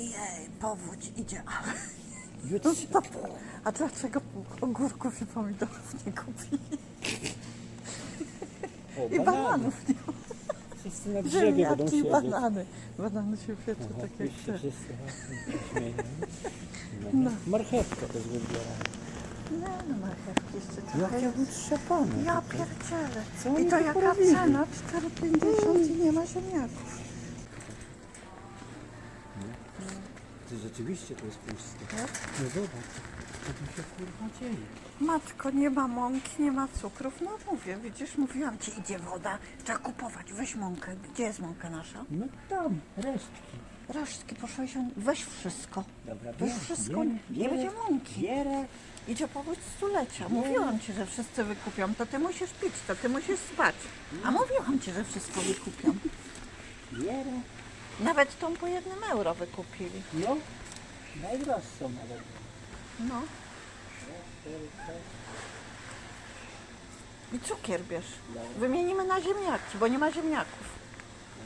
Ojej, powódź idzie. Jutro. Stop. A dlaczego ogórków i pomidorów nie kupili? O, I bananów nie ma. Wszyscy na drzewie będą Ziemniaki i siedzieć. banany. Banany się pieczą Aha, tak jak oczywiście te. wszyscy razem śmieją. No. No. Marchewkę też wybierają. Nie no, marchewki jeszcze trochę. Jakie wytrzepane. Ja pierdzielę. Co I oni to tu jaka porobili? cena? 4,50 i nie ma ziemniaków. Ty rzeczywiście to jest puste. Tak? No zobacz, co tu się kurwa dzieje. Matko, nie ma mąki, nie ma cukrów. No mówię, widzisz, mówiłam ci, idzie woda, trzeba kupować, weź mąkę. Gdzie jest mąka nasza? No tam, resztki. Resztki poszłeś, weź wszystko. Dobra, Weź wszystko, nie będzie mąki. Bierę. Idzie powódź stulecia. Mówiłam ci, że wszyscy wykupią, to ty musisz pić, to ty musisz spać. A mówiłam ci, że wszystko wykupią. Bierę. Nawet tą po jednym euro wykupili. No, najdroższą nawet. No. I cukier bierz. Wymienimy na ziemniaki, bo nie ma ziemniaków.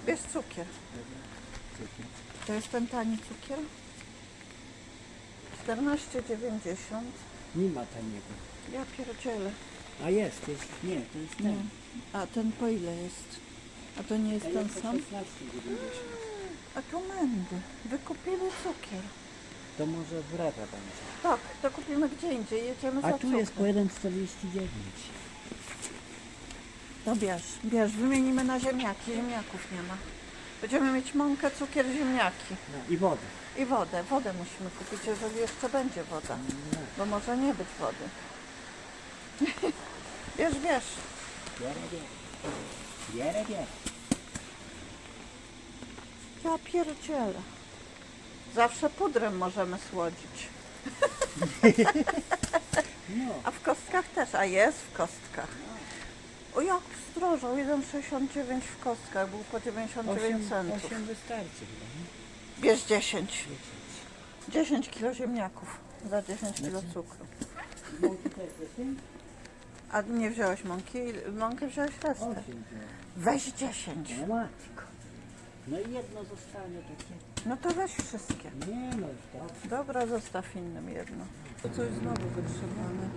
Bierz cukier. To jest ten tani cukier? 14,90. Nie ma taniego. Ja pierdzielę. A jest, jest. Nie, to jest ten. Nie. A ten po ile jest? A to nie jest ten sam? 16,90. A tu mędy. Wykupili cukier. To może w Rewe będzie. Tak, to kupimy gdzie indziej. Jedziemy A za tu jest po cukier. 1,49. No bierz, bierz. Wymienimy na ziemniaki. Ziemniaków nie ma. Będziemy mieć mąkę, cukier, ziemniaki. No i wodę. I wodę. Wodę musimy kupić, jeżeli jeszcze będzie woda. Bo może nie być wody. Bierz, bierz. Bierę, bierę. Bierę, bierę. Ja pierdzielę. Zawsze pudrem możemy słodzić. No. A w kostkach też, a jest w kostkach. O jak zdrożał, 1,69 w kostkach, był po 99 8, centów. 8 wystarczy chyba, nie? Bierz 10. 10 kilo ziemniaków za 10 kilo cukru. Mąki też weźmie? A nie wziąłeś mąki? Mąkę wziąłeś resztę. 8 Weź 10. No matko. No i jedno zostanie takie. No to weź wszystkie. Nie no. Dobra, zostaw innym jedno. To coś znowu wytrzepane.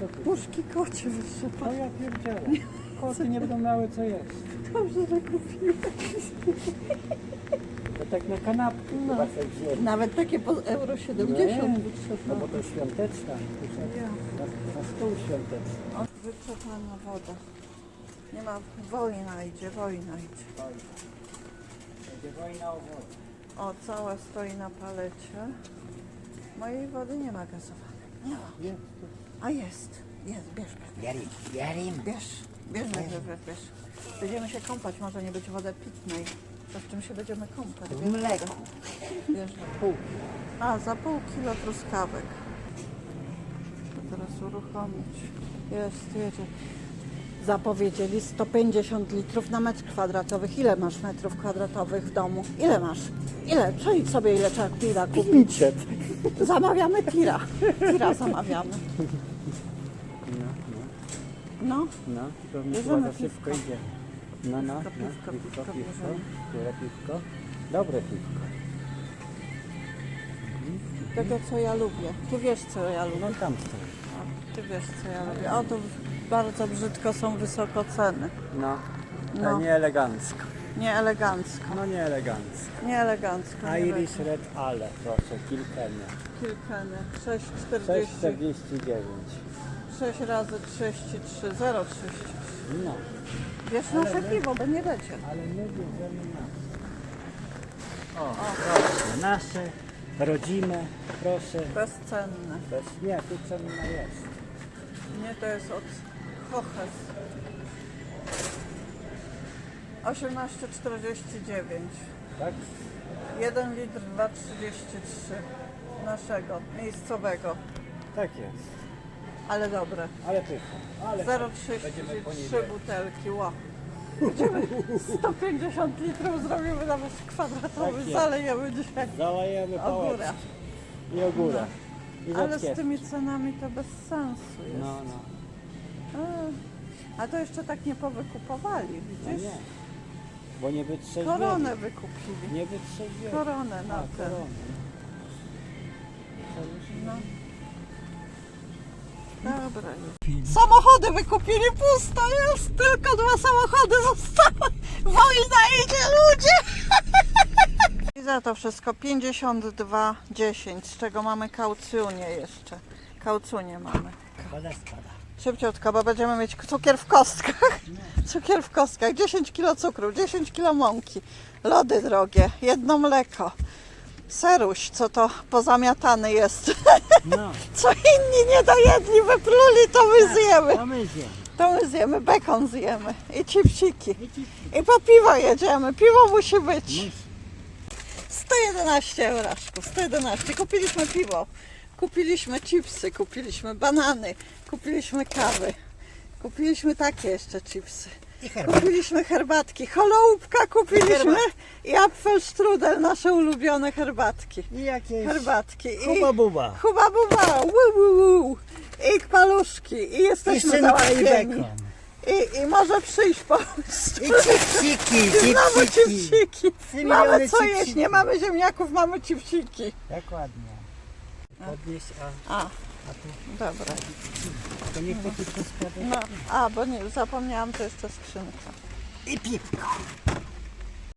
To tu. Puszki kocie O wytrzepane. ja pierdzielę. Koty nie będą miały co jeść. Dobrze, że kupiłem. To tak na kanapki No. chyba. Nawet takie po euro 70 Nie, No bo to świąteczna. Ja. Na, na stół świąteczny. O, Wyczerpana woda. Nie ma, wojna idzie, wojna idzie. O wodę. Cała stoi na palecie. Mojej wody nie ma gazowanej. Nie ma. A jest, jest, bierz, bierz, Bierim, bierim. bierz, bierz, bierz, bierz, bierz. Będziemy się kąpać, może nie być wody pitnej. To w czym się będziemy kąpać? W Bierz mleku. wodę. Bierz wodę. Pół. A, za pół kilo truskawek. To teraz uruchomić. Jest, jedzie. Zapowiedzieli 150 litrów na metr kwadratowy. Ile masz metrów kwadratowych w domu? Ile masz? Ile? Przejdź sobie ile trzeba pira kupić. 500. Zamawiamy tira. Tira zamawiamy. No, No, no. No, to mi Bierzemy chyba za szybko piwko. idzie. No, no, Piwko, no. piwko, piwko, piwko piwko. bierzemy. Które piwko? Dobre piwko. tego co ja lubię. Ty wiesz co ja lubię. No tam stoi. O, Ty wiesz co ja lubię. O, tu bardzo brzydko są wysoko ceny. No. No. Nie elegancko. Nie elegancko. No nie elegancko. Nie elegancko. nie Irish będzie. Red Ale, proszę, kilkenie. Kilkany. 6,40. 6,49. 6 razy 33, 0,33. No, Wiesz nasze piwo, bo nie lecie. ale my bierzemy nasze. O, proszę, nasze, rodzime, proszę. Bezcenne. Bez, nie, tu cenna jest. Nie, to jest od Hoches. 18,49. Tak? 1 litr 2,33 naszego, miejscowego, Tak jest. ale dobre. Ale pycha. Ale Będziemy po niej 0,33 butelki, ła. Będziemy 150 litrów zrobimy na metr kwadratowy, Tak jest. zalejemy dzisiaj Załajemy pałeczki. ogóra. I ogóra. I Ale z tymi cenami to bez sensu jest. No, no. A, a to jeszcze tak nie powykupowali, no widzisz? nie. Bo nie wytrzeźwieli. Koronę wykupili. Nie wytrzeźwieli. Koronę na A, ten. koronę. No. Dobra. Samochody wykupili pusto, jest tylko dwa samochody zostały. Wojna idzie ludzie. I za to wszystko 52,10, z czego mamy kaucjunię jeszcze. Kaucjunię mamy. Spada, spada. Szybciutko, bo będziemy mieć cukier w kostkach. Cukier w kostkach, 10 kg cukru, 10 kg mąki, lody drogie, jedno mleko. Seruś, co to pozamiatany jest. No, Co inni nie dojedli, wypluli, to my zjemy. to my zjemy. To my zjemy, bekon zjemy i chipsiki. I po piwo jedziemy, piwo musi być. musi. 111 euraszków, 111. Kupiliśmy piwo, kupiliśmy chipsy, kupiliśmy banany, kupiliśmy kawy. Kupiliśmy takie jeszcze chipsy. I. Kupiliśmy herbatki, holoubka kupiliśmy i apfelstrudel, nasze ulubione herbatki. I jakieś Herbatki i Huba buba. huba buba, wu, wu, wu. i paluszki i I jesteśmy szynka i załatwieni. bekon. I, I może przyjść pomóc. I cipsiki, Znowu cipsiki. cipsiki. Trzy Mamy miliony co jeść, nie mamy ziemniaków, mamy cipsiki. Dokładnie. Podnieść, a, A, a tu dobra. to niech to tylko spada. No, a, bo nie, zapomniałam, to jeszcze skrzynka. I piwko.